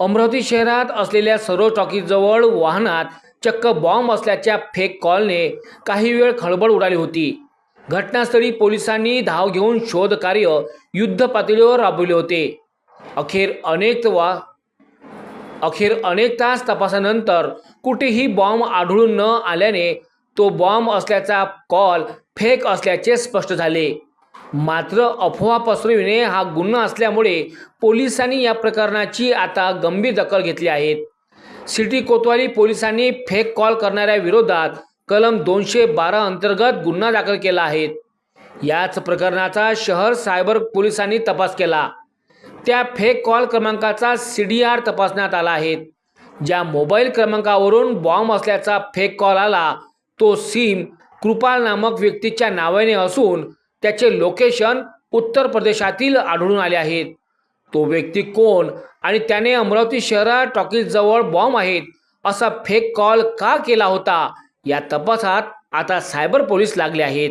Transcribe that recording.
अमरावती शहरात असलेल्या सरोज टॉकीजवळ वाहनात चक्क बॉम्ब असल्याच्या फेक कॉलने काही वेळ खळबळ उडाली होती. घटनास्थळी पोलिसांनी धाव घेऊन शोधकार्य युद्ध पातळीवर राबवले होते. अखेर अनेक वा अखेर अनेक तास तपासानंतर कुठेही बॉम्ब आढळून न आल्याने तो बॉम्ब असल्याचा कॉल फेक असल्याचे स्पष्ट झाले. मात्र अफवा पसरविणे हा गुन्हा असल्यामुळे पोलिसांनी या प्रकरणाची आता गंभीर दखल घेतली आहे. सिटी कोतवाली पोलिसांनी फेक कॉल करणाऱ्या विरोधात कलम दोनशे बारा अंतर्गत गुन्हा दाखल केला आहे. याच प्रकरणाचा शहर सायबर पोलिसांनी तपास केला. त्या फेक कॉल क्रमांकाचा सी डी आर तपासण्यात आला आहे. ज्या मोबाईल क्रमांकावरून बॉम्ब असल्याचा फेक कॉल आला तो सिम कृपाल नामक व्यक्तीच्या नावाने असून त्याचे लोकेशन उत्तर प्रदेशातील आढळून आले आहेत. तो व्यक्ती कोण आणि त्याने अमरावती शहरात टॉकीजवळ बॉम्ब आहेत असा फेक कॉल का केला होता? या तपासात आता सायबर पोलीस लागले आहेत.